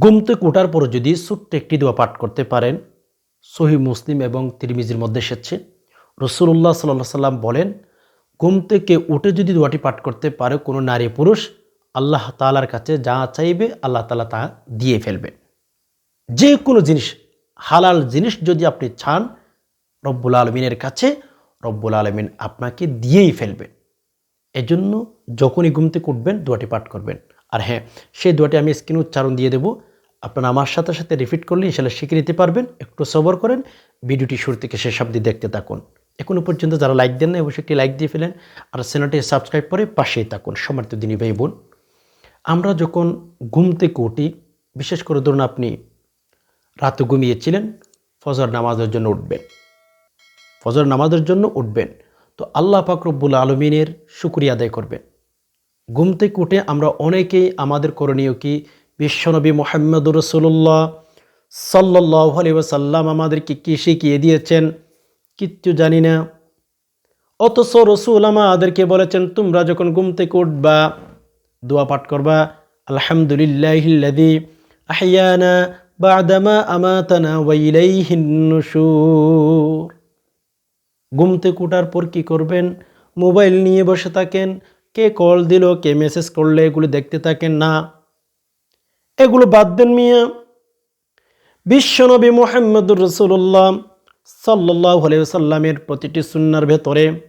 গুমতে কোটার পর যদি ছোট্ট একটি দোয়া পাঠ করতে পারেন, সহি মুসলিম এবং তিরমিজির মধ্যে এসেছে। রসুল্লাহ সাল্লাহ সাল্লাম বলেন ঘুম থেকে উঠে যদি দোয়াটি পাঠ করতে পারে কোনো নারী পুরুষ, আল্লাহ তালার কাছে যা চাইবে আল্লাহ তালা তা দিয়ে ফেলবে। যে কোনো জিনিস, হালাল জিনিস যদি আপনি চান, রব্বুল আলমিনের কাছে রব্বুল আলমিন আপনাকে দিয়েই ফেলবে। এজন্য যখনই ঘুম থেকে উঠবেন, দোয়াটি পাঠ করবেন। আর হ্যাঁ সেই দোয়াটি আমি স্ক্রিন উচ্চারণ দিয়ে দেবো। আপনারা আমার সাথে সাথে রিপিট করলে ইনশাল্লাহ শিখে নিতে পারবেন। একটু সবর করেন, ভিডিওটি শুরু থেকে শেষ অবধি দেখতে থাকুন। এখনও পর্যন্ত যারা লাইক দেন না অবশ্যই একটি লাইক দিয়ে ফেলেন আর চ্যানেলটি সাবস্ক্রাইব করে পাশেই থাকুন। সমর্থ দিনী ভাই বোন, আমরা যখন ঘুম থেকে উঠি, বিশেষ করে ধরুন আপনি রাতে ঘুমিয়েছিলেন, ফজর নামাজের জন্য উঠবেন। ফজর নামাজের জন্য উঠবেন। তো আল্লাহ পাক রব্বুল আলমিনের শুক্রিয়া আদায় করবেন। ঘুম থেকে উঠে আমরা অনেকেই আমাদের করণীয় কি? বিশ্বনবী মোহাম্মদ রসুল্লাহ সাল্লাহ আলী ওসাল্লাম আমাদেরকে কি শিখিয়ে দিয়েছেন? কিচ্ছু জানি না। অথচ রসুল আমাদেরকে বলেছেন, তোমরা যখন ঘুম থেকে উঠবা, দোয়া পাঠ করবা আলহামদুলিল্লাহিল্লাদি আহিয়ানা বাদামা আমাতানা ওয়াইলাইহিন নুশুর। ঘুম থেকে উঠার পর কী করবেন? মোবাইল নিয়ে বসে থাকেন কে কল দিল, কে মেসেজ করলে, এগুলো দেখতে থাকেন না। এগুলো বাদ দেন মিয়া। বিশ্বনবী মোহাম্মদুর রসুল্লাহ সাল্লাহ সাল্লামের প্রতিটি সুন্নার ভেতরে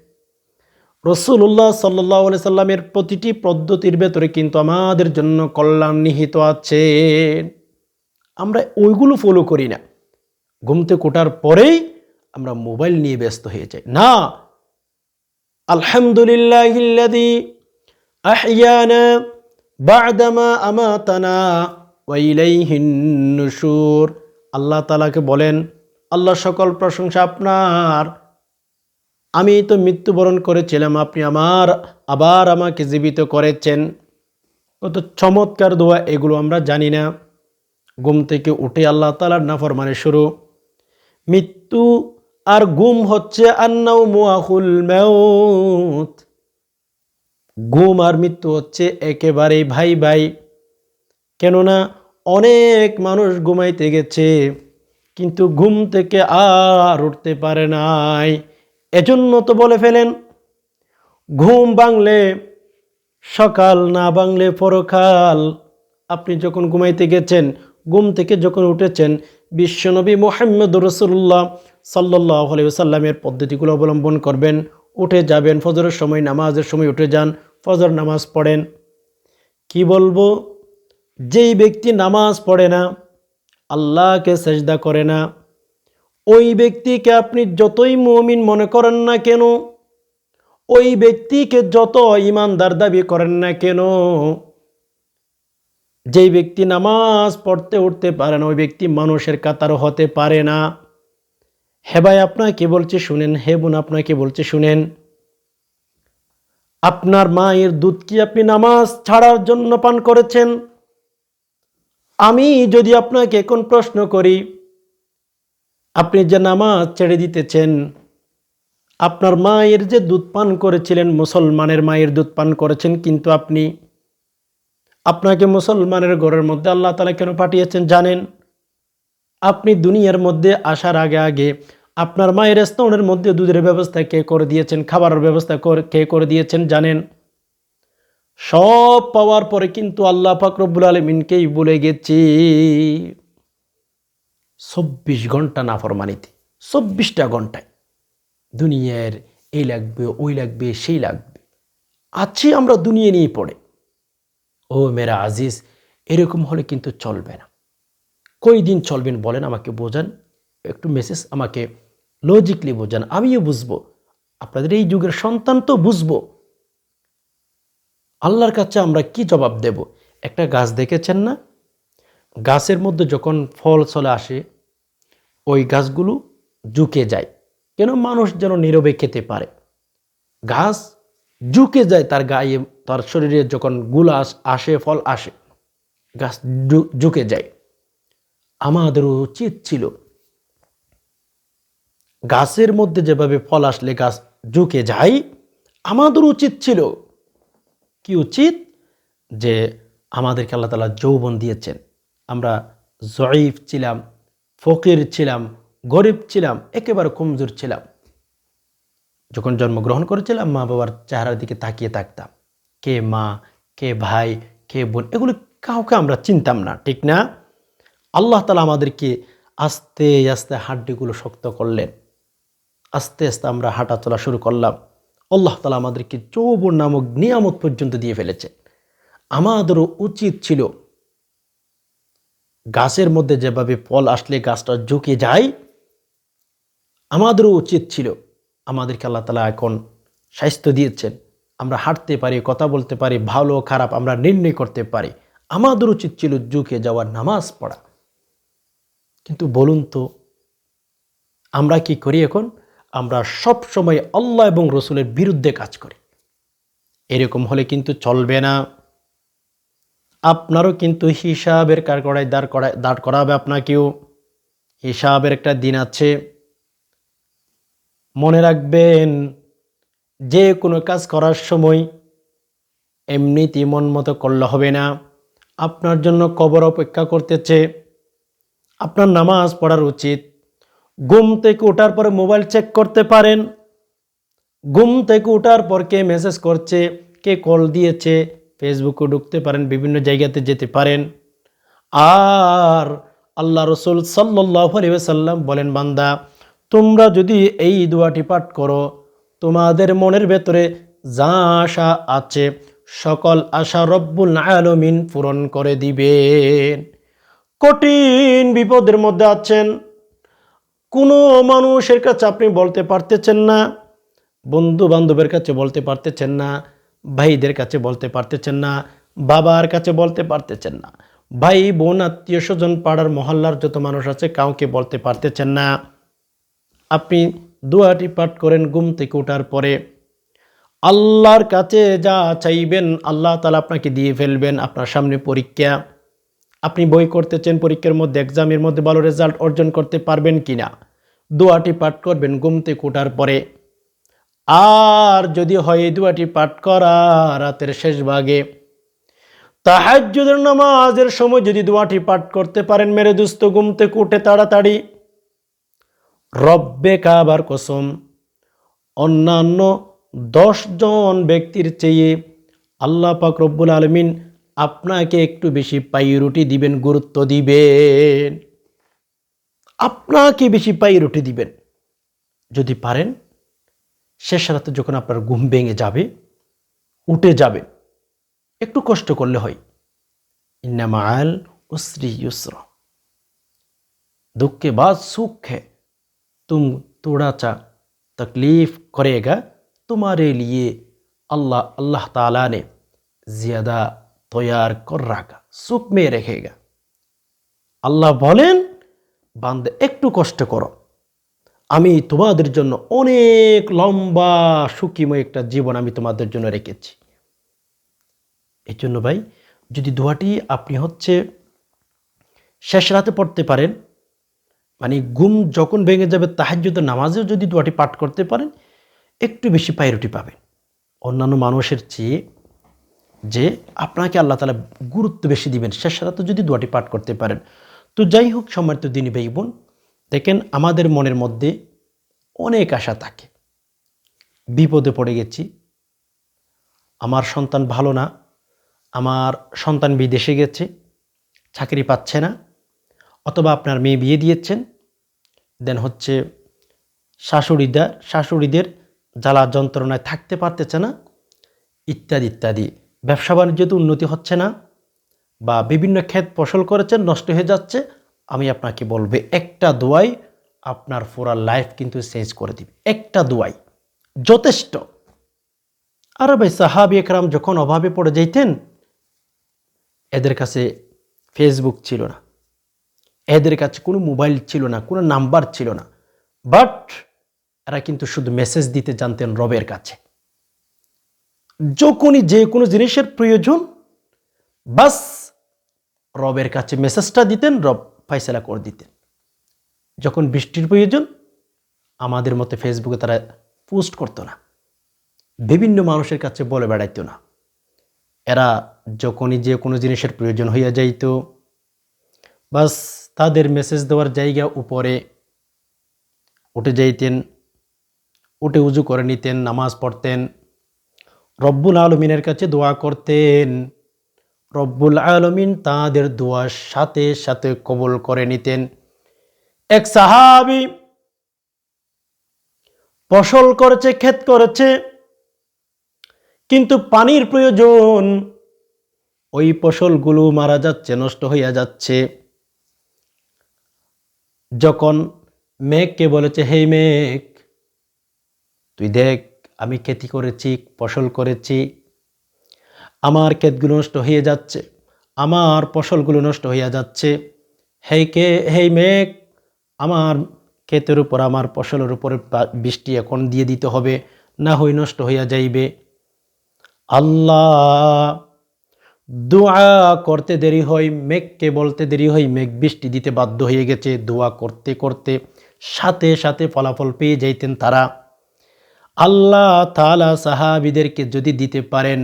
রসুল্লাহ সাল্লাহ সাল্লামের প্রতিটি পদ্ধতির ভেতরে কিন্তু আমাদের জন্য কল্যাণ নিহিত আছে। আমরা ওইগুলো ফলো করি না। ঘুমতে কোটার পরেই আমরা মোবাইল নিয়ে ব্যস্ত হয়ে যাই। না আলহামদুলিল্লাহ আহিয়ানা বাদামা আমাতানা ওয়াইলাইহিন নুশুর। আল্লাহ তালাকে বলেন আল্লাহ সকল প্রশংসা আপনার। আমি তো মৃত্যুবরণ করেছিলাম, আপনি আমার, আবার আমাকে জীবিত করেছেন। কত চমৎকার দোয়া, এগুলো আমরা জানি না। ঘুম থেকে উঠে আল্লাহ তালার নাফরমানে শুরু। মৃত্যু আর গুম হচ্ছে আন্নাউ মুআহুল মেউত। ঘুম আর মৃত্যু হচ্ছে একেবারেই ভাই ভাই। কেননা অনেক মানুষ ঘুমাইতে গেছে, কিন্তু ঘুম থেকে আর উঠতে পারে নাই। এজন্য তো বলে ফেলেন, ঘুম বাংলে সকাল, না বাংলে পরকাল। আপনি যখন ঘুমাইতে গেছেন, ঘুম থেকে যখন উঠেছেন, বিশ্বনবী মোহাম্মদ রসুল্লাহ সাল্লাহ সাল্লামের পদ্ধতিগুলো অবলম্বন করবেন। উঠে যাবেন, ফজরের সময় নামাজের সময় উঠে যান, ফজর নামাজ পড়েন। কি বলব? যেই ব্যক্তি নামাজ পড়ে না, আল্লাহকে সেজদা করে না, ওই ব্যক্তিকে আপনি যতই মমিন মনে করেন না কেন, ওই ব্যক্তিকে যত ইমানদার দাবি করেন না কেন, যেই ব্যক্তি নামাজ পড়তে উঠতে পারে না, ওই ব্যক্তি মানুষের কাতারও হতে পারে না। হে ভাই আপনাকে বলছে শুনেন? হে বোন আপনাকে বলছে শুনেন? আপনার মায়ের দুধ কি আপনি নামাজ ছাড়ার জন্য পান করেছেন? আমি যদি আপনাকে এখন প্রশ্ন করি, আপনি যে নামাজ ছেড়ে দিতেছেন, আপনার মায়ের যে দুধ পান করেছিলেন, মুসলমানের মায়ের দুধ পান করেছেন কিন্তু আপনি, আপনাকে মুসলমানের ঘরের মধ্যে আল্লাহ তালা কেন পাঠিয়েছেন জানেন? আপনি দুনিয়ার মধ্যে আসার আগে আগে আপনার মায়ের স্তনের মধ্যে দুধের ব্যবস্থা কে করে দিয়েছেন? খাবারের ব্যবস্থা কে করে দিয়েছেন জানেন? সব পাওয়ার পরে কিন্তু আল্লাহ ফাকরবুল আলমিনকেই বলে গেছি, চব্বিশ ঘণ্টা নাফরমানিতে, চব্বিশটা ঘন্টায় দুনিয়ার এই লাগবে, ওই লাগবে, সেই লাগবে। আছি আমরা দুনিয়া নিয়ে পড়ে। ও মেরা আজিজ, এরকম হলে কিন্তু চলবে না। কই দিন চলবেন বলেন, আমাকে বোঝান, একটু মেসেজ আমাকে লজিকলি বোঝান। আমিও বুঝব। আপনাদের এই যুগের সন্তান তো বুঝব। আল্লাহর কাছে আমরা কি জবাব দেব? একটা গাছ দেখেছেন না? গাছের মধ্যে যখন ফল চলে আসে, ওই গাছগুলো ঝুঁকে যায়। কেন মানুষ যেন নীরবে খেতে পারে? গাছ ঝুঁকে যায় তার গায়ে, তার শরীরে যখনগুলা আসে ফল আসে, গাছ ঝুঁকে যায়। আমাদেরও উচিত ছিল। গাছের মধ্যে যেভাবে ফল আসলে গাছ ঝুঁকে যায় আমাদের উচিত ছিল। কি উচিত? যে আমাদেরকে আল্লাহ তালা যৌবন দিয়েছেন। আমরা জয়ীফ ছিলাম, ফকির ছিলাম, গরিব ছিলাম, একেবারে কমজোর ছিলাম। যখন জন্মগ্রহণ করেছিলাম মা বাবার চেহারার দিকে তাকিয়ে থাকতাম। কে মা, কে ভাই, কে বোন, এগুলো কাউকে আমরা চিনতাম না, ঠিক না? আল্লাহ তালা আমাদেরকে আস্তে আস্তে হাড্ডিগুলো শক্ত করলেন। আস্তে আস্তে আমরা হাঁটা চলা শুরু করলাম। আল্লাহ তালা আমাদেরকে যৌবন নামক নিয়ামত পর্যন্ত দিয়ে ফেলেছে আমাদেরও উচিত ছিল গাছের মধ্যে যেভাবে ফল আসলে গাছটা ঝুঁকে যায়, আমাদেরও উচিত ছিল আমাদেরকে আল্লাহ তালা এখন স্বাস্থ্য দিয়েছেন। আমরা হাঁটতে পারি, কথা বলতে পারি, ভালো খারাপ আমরা নির্ণয় করতে পারি। আমাদের উচিত ছিল ঝুঁকে যাওয়ার নামাজ পড়া। কিন্তু বলুন তো, আমরা কি করি এখন? আমরা সব সময় আল্লাহ এবং রসুলের বিরুদ্ধে কাজ করি। এরকম হলে কিন্তু চলবে না। আপনারও কিন্তু হিসাবের কারকড়ায় দাঁড় করায় দাঁড় করাবে আপনাকেও। হিসাবের একটা দিন আছে। মনে রাখবেন, যে কোনো কাজ করার সময় এমনিতে মন মতো করলে হবে না। আপনার জন্য কবর অপেক্ষা করতেছে। আপনার নামাজ পড়ার উচিত। ঘুম থেকে ওঠার পরে মোবাইল চেক করতে পারেন। ঘুম থেকে ওঠার পর কে মেসেজ করছে, কে কল দিয়েছে ফেসবুকে ঢুকতে পারেন, বিভিন্ন জায়গাতে যেতে পারেন। আর আল্লাহ রসুল সাল্লাহ সাল্লাম বলেন, বান্দা, তোমরা যদি এই দোয়াটি পাঠ করো, তোমাদের মনের ভেতরে যা আশা আছে, সকল আশা রব্বুল আলমিন পূরণ করে দিবেন। কঠিন বিপদের মধ্যে আছেন। কোনো মানুষের কাছে আপনি বলতে পারতেছেন না বন্ধু বান্ধবের কাছে বলতে পারতেছেন না, ভাইদের কাছে বলতে পারতেছেন না, বাবার কাছে বলতে পারতেছেন না। ভাই, বোন, আত্মীয় স্বজন, পাড়ার মহল্লার যত মানুষ আছে, কাউকে বলতে পারতেছেন না। আপনি দোয়াটি পাঠ করেন ঘুম থেকে ওঠার পরে। আল্লাহর কাছে যা চাইবেন, আল্লাহ তালা আপনাকে দিয়ে ফেলবেন আপনার সামনে পরীক্ষা। আপনি বই করতেছেন পরীক্ষার মধ্যে এক্সামের মধ্যে ভালো রেজাল্ট অর্জন করতে পারবেন কি না দোয়াটি পাঠ করবেন, ঘুম থেকে ওঠার পরে। আর যদি হয়, এই দোয়াটি পাঠ করা রাতের শেষ ভাগে। তাহাজ্জুদের নামাজের সময় যদি দোয়াটি পাঠ করতে পারেন, মেরে দুস্ত, ঘুম থেকে উঠে তাড়াতাড়ি। রব্বে কাবার কসম, অন্যান্য জন ব্যক্তির চেয়ে আল্লাহ পাক রব্বুল আলমিন আপনাকে একটু বেশি পাইরুটি দিবেন, গুরুত্ব দিবেন। আপনাকে বেশি পাইরুটি দিবেন। যদি পারেন, শেষ রাতে যখন আপনার ঘুম ভেঙে যাবে, উঠে যাবে একটু কষ্ট করলে হয়। ইন্নামাল উসরি ইউসর। দুঃখে বা সুখে তুম তোড়া চা তকলিফ করেগা। তোমারে লিয়ে আল্লাহ আল্লাহ তালা নে জিয়াদা তৈয়ার কর, রাখা। সুপ মেয়ে রেখে গা আল্লাহ বলেন, বান্দে, একটু কষ্ট করো। আমি তোমাদের জন্য অনেক লম্বা সুকিময় একটা জীবন আমি তোমাদের জন্য রেখেছি। এই জন্য ভাই, যদি দোয়াটি আপনি হচ্ছে শেষ রাতে পড়তে পারেন মানে ঘুম যখন ভেঙে যাবে তাহার যদি নামাজেও যদি দোয়াটি পাঠ করতে পারেন, একটু বেশি পায়রুটি পাবেন। অন্যান্য মানুষের চেয়ে যে আপনাকে আল্লাহ তালা গুরুত্ব বেশি দিবেন, শেষ রাতে যদি দোয়াটি পাঠ করতে পারেন। তো যাই হোক, সম্মানিত দিনী ভাই বোন, দেখেন আমাদের মনের মধ্যে অনেক আশা থাকে। বিপদে পড়ে গেছি। আমার সন্তান ভালো না। আমার সন্তান বিদেশে গেছে, চাকরি পাচ্ছে না, অথবা আপনার মেয়ে বিয়ে দিয়েছেন। দেন হচ্ছে শাশুড়িদা, শাশুড়িদের জ্বালা যন্ত্রণায় থাকতে পারতেছে না, ইত্যাদি ইত্যাদি। ব্যবসা বাণিজ্যতে উন্নতি হচ্ছে না বা বিভিন্ন ক্ষেত ফসল করেছেন, নষ্ট হয়ে যাচ্ছে। আমি আপনাকে বলবে, একটা দোয়াই আপনার পুরা লাইফ কিন্তু চেঞ্জ করে দিবে। একটা দোয়াই যথেষ্ট। আর ভাই, সাহাবি একরাম যখন অভাবে পড়ে যাইতেন এদের কাছে ফেসবুক ছিল না। এদের কাছে কোনো মোবাইল ছিল না, কোনো নাম্বার ছিল না। বাট এরা কিন্তু শুধু মেসেজ দিতে জানতেন রবের কাছে। যখনই যে কোনো জিনিসের প্রয়োজন, বাস রবের কাছে মেসেজটা দিতেন, রব ফাইসলা করে দিতেন। যখন বৃষ্টির প্রয়োজন, আমাদের মতে ফেসবুকে তারা পোস্ট করতো না। বিভিন্ন মানুষের কাছে বলে বেড়াইতো না। এরা যখনই যে কোনো জিনিসের প্রয়োজন হইয়া যাইত, বাস তাদের মেসেজ দেওয়ার জায়গা উপরে উঠে যাইতেন, উঠে উজু করে নিতেন, নামাজ পড়তেন রব্বুল আলমিনের কাছে দোয়া করতেন। রব্বুল আলমিন তাদের দোয়ার সাথে সাথে কবল করে নিতেন। এক সাহাবি ফসল করেছে, ক্ষেত করেছে, কিন্তু পানির প্রয়োজন, ওই ফসলগুলো মারা যাচ্ছে, নষ্ট হইয়া যাচ্ছে। যখন মেঘকে বলেছে, হে মেঘ, তুই দেখ আমি খেতি করেছি, ফসল করেছি, আমার ক্ষেতগুলো নষ্ট হয়ে যাচ্ছে, আমার ফসলগুলো নষ্ট হইয়া যাচ্ছে হেই কে হেই মেঘ, আমার ক্ষেতের উপর, আমার ফসলের উপরে বৃষ্টি এখন দিয়ে দিতে হবে, না হই নষ্ট হইয়া যাইবে। আল্লাহ, দোয়া করতে দেরি হয়, মেঘকে বলতে দেরি হয়, মেঘ বৃষ্টি দিতে বাধ্য হয়ে গেছে, দোয়া করতে করতে সাথে সাথে ফলাফল পেয়ে যাইতেন তারা। আল্লাহ তালা সাহাবিদেরকে যদি দিতে পারেন,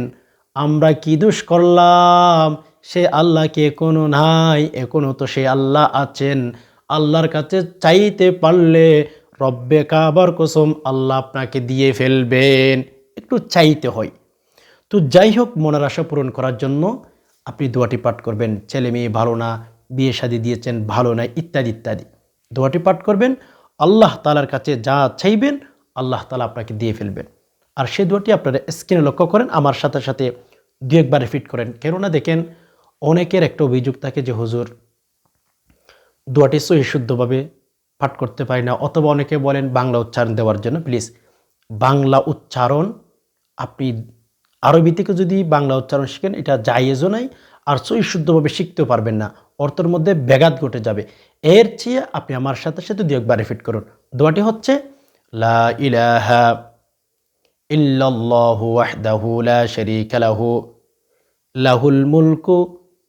আমরা কি দোষ করলাম? সে আল্লাহকে এখনও নাই, এখনও তো সে আল্লাহ আছেন। আল্লাহর কাছে চাইতে পারলে রব্বে কাবার কসম আল্লাহ আপনাকে দিয়ে ফেলবেন। একটু চাইতে হয়। তো যাই হোক, মনের আশা পূরণ করার জন্য আপনি দোয়াটি পাঠ করবেন। ছেলে মেয়ে ভালো না, বিয়ে শাদি দিয়েছেন ভালো না, ইত্যাদি ইত্যাদি। দোয়াটি পাঠ করবেন। আল্লাহ তালার কাছে যা চাইবেন আল্লাহ তালা আপনাকে দিয়ে ফেলবেন। আর সেই দোয়াটি আপনারা স্ক্রিনে লক্ষ্য করেন, আমার সাথে সাথে দু একবার রিপিট করেন। কেননা দেখেন, অনেকের একটা অভিযোগ থাকে যে, হুজুর, দোয়াটি সহি শুদ্ধভাবে পাঠ করতে পারি না। অথবা অনেকে বলেন, বাংলা উচ্চারণ দেওয়ার জন্য। প্লিজ, বাংলা উচ্চারণ, আপনি আরবি থেকে যদি বাংলা উচ্চারণ শিখেন, এটা জায়েজও নাই, আর সহি শুদ্ধভাবে শিখতেও পারবেন না। অর্থের মধ্যে ব্যাঘাত ঘটে যাবে। এর চেয়ে আপনি আমার সাথে সাথে দু একবার রিপিট করুন। দোয়াটি হচ্ছে লা ইলাহা ইল্লাল্লাহু ওয়াহদাহু লা শারীকা লাহু লাহুল মুলকু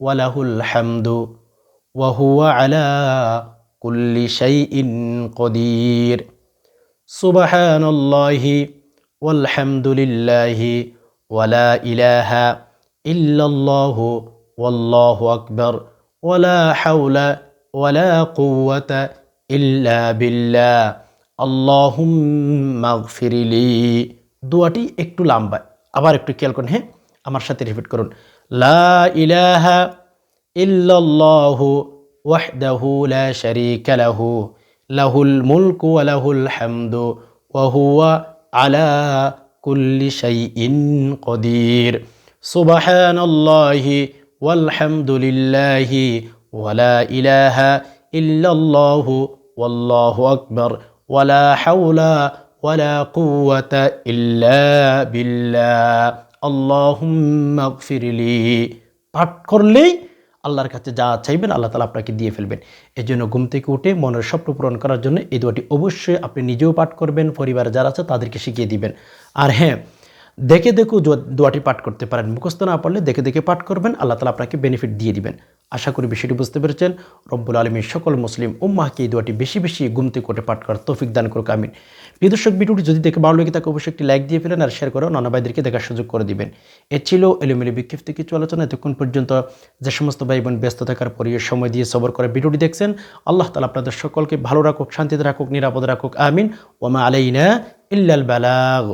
ওয়া লাহুল হামদু ওয়া হুয়া আলা কুল্লি শাইইন কদির সুবহানাল্লাহি ওয়ালহামদুলিল্লাহি ওয়ালা ইলাহা ইল্লাল্লাহু ওয়াল্লাহু আকবার ওয়ালা হাওলা ওয়ালা কুওয়াতা ইল্লা বিল্লাহ আল্লাহুম্মা গফিরলি। দোয়াটি একটু লম্বা, আবার একটু খেয়াল করুন হ্যাঁ? আমার সাথে রিপিট করুন। লা ইলাহা ইল্লাল্লাহু ওয়াহদাহু লা শারীকা লাহু, লাহুল মুলকু ওয়া লাহুল হামদু, ওয়া হুয়া আলা কুল্লি শাইইন কদির সুবহানাল্লাহি ওয়ালহামদুলিল্লাহি ওয়ালা ইলাহা ইল্লাল্লাহু, ওয়াল্লাহু আকবার। ওয়ালা হাওলা ওয়ালা কুওয়াতা ইল্লা বিল্লাহ আল্লাহুম্মা গফিরলি পাঠ করলেই আল্লাহর কাছে যা চাইবেন আল্লাহ তালা আপনাকে দিয়ে ফেলবেন। এই জন্য ঘুম থেকে উঠে মনের স্বপ্ন পূরণ করার জন্য এই দোয়াটি অবশ্যই আপনি নিজেও পাঠ করবেন, পরিবারে যারা আছে তাদেরকে শিখিয়ে দিবেন। আর হ্যাঁ দেখে দোয়া- দোয়াটি পাঠ করতে পারেন। মুখস্থ না পারলে দেখে দেখে পাঠ করবেন, আল্লাহ তালা আপনাকে বেনিফিট দিয়ে দিবেন। আশা করি বিষয়টি বুঝতে পেরেছেন। রব্বুল আলমীর সকল মুসলিম উম্মাহকে এই দোয়াটি বেশি বেশি গুমতে করে পাঠ করার তৌফিক দান করুক, আমিন। প্রিয় দর্শক, ভিডিওটি যদি দেখে ভালো লাগে তাকে অবশ্যই একটি লাইক দিয়ে ফেলেন আর শেয়ার করে নানা ভাইদেরকে দেখার সুযোগ করে দিবেন। এ ছিল এলোমেলি বিক্ষিপ্ত কিছু আলোচনা। এতক্ষণ পর্যন্ত যে সমস্ত ভাই বোন ব্যস্ত থাকার পরে সময় দিয়ে সবর করে ভিডিওটি দেখছেন। আল্লাহ তালা আপনাদের সকলকে ভালো রাখুক, শান্তিতে রাখুক, নিরাপদে রাখুক, আমিন। ওমা আলাইনা ইল্লাল বালাগ।